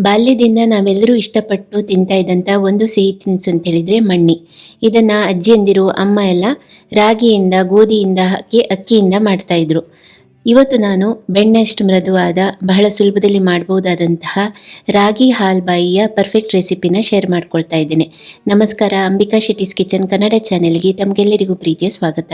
ಬಾಲ್ಯದಿಂದ ನಾವೆಲ್ಲರೂ ಇಷ್ಟಪಟ್ಟು ತಿಂತಾ ಇದ್ದಂಥ ಒಂದು ಸಿಹಿ ತಿನಿಸು ಅಂತ ಹೇಳಿದರೆ ಮಣ್ಣಿ. ಇದನ್ನು ಅಜ್ಜಿಯಂದಿರು, ಅಮ್ಮ ಎಲ್ಲ ರಾಗಿಯಿಂದ, ಗೋಧಿಯಿಂದ ಹಾಕಿ ಅಕ್ಕಿಯಿಂದ ಮಾಡ್ತಾ ಇದ್ರು. ಇವತ್ತು ನಾನು ಬೆಣ್ಣೆಷ್ಟು ಮೃದುವಾದ, ಬಹಳ ಸುಲಭದಲ್ಲಿ ಮಾಡಬಹುದಾದಂತಹ ರಾಗಿ ಹಾಲ್ಬಾಯಿಯ ಪರ್ಫೆಕ್ಟ್ ರೆಸಿಪಿನ ಶೇರ್ ಮಾಡ್ಕೊಳ್ತಾ ಇದ್ದೇನೆ. ನಮಸ್ಕಾರ, ಅಂಬಿಕಾ ಶೆಟ್ಟಿಸ್ ಕಿಚನ್ ಕನ್ನಡ ಚಾನೆಲ್ಗೆ ತಮಗೆಲ್ಲರಿಗೂ ಪ್ರೀತಿಯ ಸ್ವಾಗತ.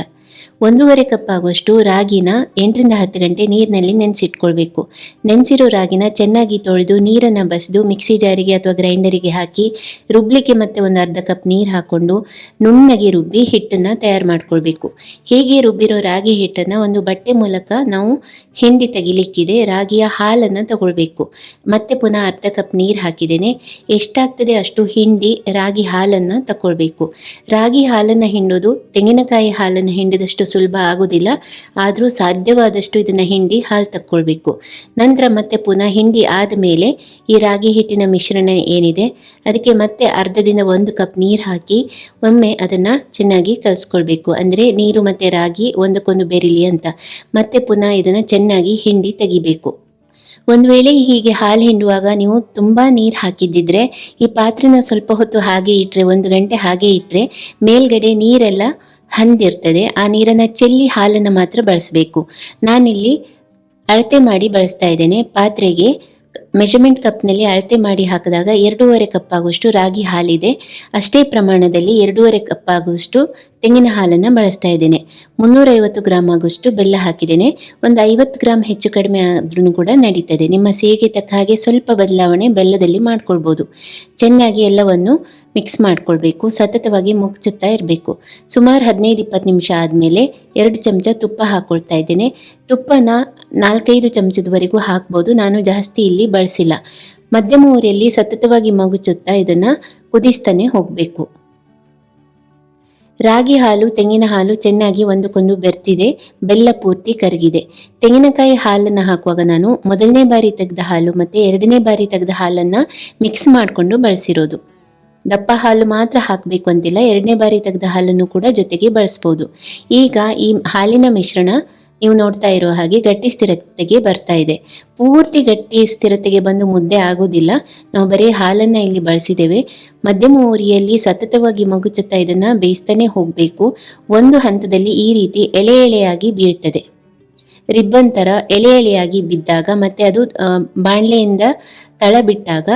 ಒಂದೂವರೆ ಕಪ್ ಆಗುವಷ್ಟು ರಾಗಿನ ಎಂಟರಿಂದ ಹತ್ತು ಗಂಟೆ ನೀರಿನಲ್ಲಿ ನೆನೆಸಿಟ್ಕೊಳ್ಬೇಕು. ನೆನೆಸಿರೋ ರಾಗಿನ ಚೆನ್ನಾಗಿ ತೊಳೆದು ನೀರನ್ನು ಬಸಿದು ಮಿಕ್ಸಿ ಜಾರಿಗೆ ಅಥವಾ ಗ್ರೈಂಡರಿಗೆ ಹಾಕಿ ರುಬ್ಲಿಕ್ಕೆ ಮತ್ತೆ ಒಂದು ಅರ್ಧ ಕಪ್ ನೀರು ಹಾಕೊಂಡು ನುಣ್ಣಗೆ ರುಬ್ಬಿ ಹಿಟ್ಟನ್ನು ತಯಾರು ಮಾಡ್ಕೊಳ್ಬೇಕು. ಹೀಗೆ ರುಬ್ಬಿರೋ ರಾಗಿ ಹಿಟ್ಟನ್ನು ಒಂದು ಬಟ್ಟೆ ಮೂಲಕ ನಾವು ಹಿಂಡಿ ತೆಗಿಲಿಕ್ಕಿದೆ, ರಾಗಿಯ ಹಾಲನ್ನು ತಗೊಳ್ಬೇಕು. ಮತ್ತೆ ಪುನಃ ಅರ್ಧ ಕಪ್ ನೀರು ಹಾಕಿದ್ದೇನೆ. ಎಷ್ಟಾಗ್ತದೆ ಅಷ್ಟು ಹಿಂಡಿ ರಾಗಿ ಹಾಲನ್ನು ತಗೊಳ್ಬೇಕು ರಾಗಿ ಹಾಲನ್ನು ಹಿಂಡೋದು ತೆಂಗಿನಕಾಯಿ ಹಾಲನ್ನು ಹಿಂಡಿದಷ್ಟು ಸುಲಭ ಆಗೋದಿಲ್ಲ. ಆದರೂ ಸಾಧ್ಯವಾದಷ್ಟು ಇದನ್ನು ಹಿಂಡಿ ಹಾಲು ತಕ್ಕೊಳ್ಬೇಕು. ನಂತರ ಮತ್ತೆ ಪುನಃ ಹಿಂಡಿ ಆದಮೇಲೆ ಈ ರಾಗಿ ಹಿಟ್ಟಿನ ಮಿಶ್ರಣ ಏನಿದೆ, ಅದಕ್ಕೆ ಮತ್ತೆ ಅರ್ಧದಿಂದ ಒಂದು ಕಪ್ ನೀರು ಹಾಕಿ ಒಮ್ಮೆ ಅದನ್ನು ಚೆನ್ನಾಗಿ ಕಲಿಸ್ಕೊಳ್ಬೇಕು. ಅಂದರೆ ನೀರು ಮತ್ತು ರಾಗಿ ಒಂದಕ್ಕೊಂದು ಬೆರಿಲಿ ಅಂತ. ಮತ್ತೆ ಪುನಃ ಇದನ್ನು ಚೆನ್ನಾಗಿ ಹಿಂಡಿ ತೆಗಿಬೇಕು. ಒಂದು ವೇಳೆ ಹೀಗೆ ಹಾಲು ಹಿಂಡುವಾಗ ನೀವು ತುಂಬ ನೀರು ಹಾಕಿದ್ದಿದ್ರೆ, ಈ ಪಾತ್ರೆನ ಸ್ವಲ್ಪ ಹೊತ್ತು ಹಾಗೆ ಇಟ್ಟರೆ ಒಂದು ಗಂಟೆ ಹಾಗೆ ಇಟ್ಟರೆ ಮೇಲ್ಗಡೆ ನೀರೆಲ್ಲ ಹಂದಿರ್ತದೆ. ಆ ನೀರನ್ನು ಚೆಲ್ಲಿ ಹಾಲನ್ನು ಮಾತ್ರ ಬಳಸಬೇಕು. ನಾನಿಲ್ಲಿ ಅಳತೆ ಮಾಡಿ ಬಳಸ್ತಾ ಇದ್ದೇನೆ. ಪಾತ್ರೆಗೆ ಮೆಜರ್ಮೆಂಟ್ ಕಪ್ನಲ್ಲಿ ಅಳತೆ ಮಾಡಿ ಹಾಕಿದಾಗ ಎರಡೂವರೆ ಕಪ್ ಆಗುವಷ್ಟು ರಾಗಿ ಹಾಲಿದೆ. ಅಷ್ಟೇ ಪ್ರಮಾಣದಲ್ಲಿ ಎರಡೂವರೆ ಕಪ್ ಆಗುವಷ್ಟು ತೆಂಗಿನ ಹಾಲನ್ನು ಬಳಸ್ತಾ ಇದ್ದೇನೆ. ಮುನ್ನೂರೈವತ್ತು ಗ್ರಾಮ್ ಆಗುವಷ್ಟು ಬೆಲ್ಲ ಹಾಕಿದ್ದೇನೆ. ಒಂದು ಐವತ್ತು ಗ್ರಾಮ್ ಹೆಚ್ಚು ಕಡಿಮೆ ಆದ್ರೂ ಕೂಡ ನಡೀತದೆ ನಿಮ್ಮ ಸೇಗೆ ತಕ್ಕ ಹಾಗೆ ಸ್ವಲ್ಪ ಬದಲಾವಣೆ ಬೆಲ್ಲದಲ್ಲಿ ಮಾಡ್ಕೊಳ್ಬೋದು. ಚೆನ್ನಾಗಿ ಎಲ್ಲವನ್ನು ಮಿಕ್ಸ್ ಮಾಡ್ಕೊಳ್ಬೇಕು. ಸತತವಾಗಿ ಮುಚ್ಚುತ್ತಾ ಇರಬೇಕು. ಸುಮಾರು ಹದಿನೈದು, ಇಪ್ಪತ್ತು ನಿಮಿಷ ಆದಮೇಲೆ ಎರಡು ಚಮಚ ತುಪ್ಪ ಹಾಕ್ಕೊಳ್ತಾ ಇದ್ದೇನೆ. ತುಪ್ಪನ ನಾಲ್ಕೈದು ಚಮಚದವರೆಗೂ ಹಾಕ್ಬೋದು. ನಾನು ಜಾಸ್ತಿ ಇಲ್ಲಿ ಬಳಸಿಲ್ಲ. ಮಧ್ಯಮ ಊರಿಯಲ್ಲಿ ಸತತವಾಗಿ ಮಗುಚುತ್ತಾ ಇದನ್ನು ಕುದಿಸ್ತಾನೆ ಹೋಗಬೇಕು. ರಾಗಿ ಹಾಲು, ತೆಂಗಿನ ಹಾಲು ಚೆನ್ನಾಗಿ ಒಂದಕ್ಕೊಂದು ಬೆರ್ತಿದೆ, ಬೆಲ್ಲ ಪೂರ್ತಿ ಕರಗಿದೆ. ತೆಂಗಿನಕಾಯಿ ಹಾಲನ್ನು ಹಾಕುವಾಗ ನಾನು ಮೊದಲನೇ ಬಾರಿ ತೆಗೆದ ಹಾಲು ಮತ್ತು ಎರಡನೇ ಬಾರಿ ತೆಗೆದ ಹಾಲನ್ನು ಮಿಕ್ಸ್ ಮಾಡಿಕೊಂಡು ಬಳಸಿರೋದು. ದಪ್ಪ ಹಾಲು ಮಾತ್ರ ಹಾಕಬೇಕು ಅಂತಿಲ್ಲ, ಎರಡನೇ ಬಾರಿ ತೆಗೆದ ಹಾಲನ್ನು ಕೂಡ ಜೊತೆಗೆ ಬಳಸ್ಬೋದು. ಈಗ ಈ ಹಾಲಿನ ಮಿಶ್ರಣ ನೀವು ನೋಡ್ತಾ ಇರೋ ಹಾಗೆ ಗಟ್ಟಿ ಸ್ಥಿರತೆಗೆ ಬರ್ತಾ ಇದೆ. ಪೂರ್ತಿ ಗಟ್ಟಿ ಸ್ಥಿರತೆಗೆ ಬಂದು ಮುದ್ದೆ ಆಗೋದಿಲ್ಲ. ನಾವು ಬರೀ ಹಾಲನ್ನು ಇಲ್ಲಿ ಬಳಸಿದ್ದೇವೆ. ಮಧ್ಯಮ ಉರಿಯಲ್ಲಿ ಸತತವಾಗಿ ಮಗುಚುತ್ತಾ ಇದನ್ನು ಬೇಯಿಸ್ತಾನೆ ಹೋಗಬೇಕು. ಒಂದು ಹಂತದಲ್ಲಿ ಈ ರೀತಿ ಎಳೆ ಎಳೆಯಾಗಿ ಬೀಳ್ತದೆ. ರಿಬ್ಬನ್ ಥರ ಎಳೆ ಎಳೆಯಾಗಿ ಬಿದ್ದಾಗ ಮತ್ತೆ ಅದು ಬಾಣಲೆಯಿಂದ ತಳ ಬಿಟ್ಟಾಗ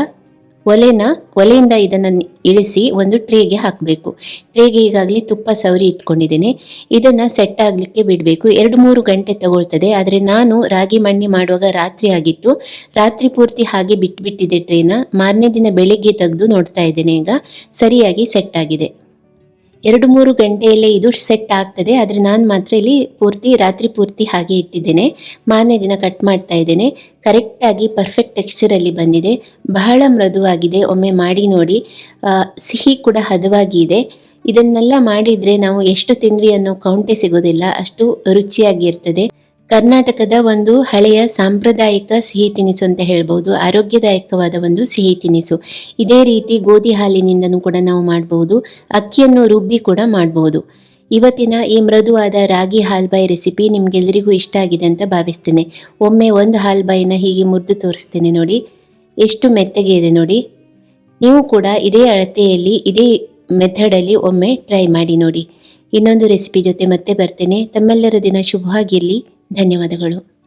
ಒಲೆನ, ಒಲೆಯಿಂದ ಇದನ್ನ ಇಳಿಸಿ ಒಂದು ಟ್ರೇಗೆ ಹಾಕಬೇಕು. ಟ್ರೇಗೆ ಈಗಾಗಲೇ ತುಪ್ಪ ಸವರಿ ಇಟ್ಕೊಂಡಿದ್ದೇನೆ. ಇದನ್ನ ಸೆಟ್ ಆಗಲಿಕ್ಕೆ ಬಿಡಬೇಕು. ಎರಡು ಮೂರು ಗಂಟೆ ತಗೊಳ್ತದೆ. ಆದರೆ ನಾನು ರಾಗಿ ಮಣ್ಣಿ ಮಾಡುವಾಗ ರಾತ್ರಿ ಆಗಿತ್ತು. ರಾತ್ರಿ ಪೂರ್ತಿ ಹಾಗೆ ಬಿಟ್ಬಿಟ್ಟಿದೆ ಟ್ರೇನ. ಮಾರನೇ ದಿನ ಬೆಳಿಗ್ಗೆ ತೆಗೆದು ನೋಡ್ತಾ ಇದ್ದೇನೆ. ಈಗ ಸರಿಯಾಗಿ ಸೆಟ್ ಆಗಿದೆ. ಎರಡು ಮೂರು ಗಂಟೆಯಲ್ಲೇ ಇದು ಸೆಟ್ ಆಗ್ತದೆ. ಆದರೆ ನಾನು ಮಾತ್ರ ಇಲ್ಲಿ ಪೂರ್ತಿ, ರಾತ್ರಿ ಪೂರ್ತಿ ಹಾಗೆ ಇಟ್ಟಿದ್ದೇನೆ. ಮಾರನೇ ದಿನ ಕಟ್ ಮಾಡ್ತಾ ಇದ್ದೇನೆ. ಕರೆಕ್ಟಾಗಿ ಪರ್ಫೆಕ್ಟ್ ಟೆಕ್ಸ್ಚರಲ್ಲಿ ಬಂದಿದೆ. ಬಹಳ ಮೃದುವಾಗಿದೆ. ಒಮ್ಮೆ ಮಾಡಿ ನೋಡಿ. ಸಿಹಿ ಕೂಡ ಹದವಾಗಿ ಇದೆ. ಇದನ್ನೆಲ್ಲ ಮಾಡಿದರೆ ನಾವು ಎಷ್ಟು ತಿಂದ್ವಿ ಅನ್ನೋ ಕೌಂಟೆ ಸಿಗೋದಿಲ್ಲ. ಅಷ್ಟು ರುಚಿಯಾಗಿರ್ತದೆ ಕರ್ನಾಟಕದ ಒಂದು ಹಳೆಯ ಸಾಂಪ್ರದಾಯಿಕ ಸಿಹಿ ತಿನಿಸು ಅಂತ ಹೇಳ್ಬೋದು. ಆರೋಗ್ಯದಾಯಕವಾದ ಒಂದು ಸಿಹಿ ತಿನಿಸು. ಇದೇ ರೀತಿ ಗೋಧಿ ಹಾಲಿನಿಂದನೂ ಕೂಡ ನಾವು ಮಾಡಬಹುದು ಅಕ್ಕಿಯನ್ನು ರುಬ್ಬಿ ಕೂಡ ಮಾಡಬಹುದು ಇವತ್ತಿನ ಈ ಮೃದುವಾದ ರಾಗಿ ಹಾಲ್ಬಾಯಿ ರೆಸಿಪಿ ನಿಮಗೆಲ್ಲರಿಗೂ ಇಷ್ಟ ಆಗಿದೆ ಅಂತ ಭಾವಿಸ್ತೇನೆ. ಒಮ್ಮೆ ಒಂದು ಹಾಲ್ಬಾಯಿನ ಹೀಗೆ ಮುರಿದು ತೋರಿಸ್ತೇನೆ ನೋಡಿ. ಎಷ್ಟು ಮೆತ್ತಗೆ ಇದೆ ನೋಡಿ. ನೀವು ಕೂಡ ಇದೇ ಅಳತೆಯಲ್ಲಿ, ಇದೇ ಮೆಥಡಲ್ಲಿ ಒಮ್ಮೆ ಟ್ರೈ ಮಾಡಿ ನೋಡಿ. ಇನ್ನೊಂದು ರೆಸಿಪಿ ಜೊತೆ ಮತ್ತೆ ಬರ್ತೇನೆ. ತಮ್ಮೆಲ್ಲರ ದಿನ ಶುಭವಾಗಿರಲಿ ಧನ್ಯವಾದಗಳು.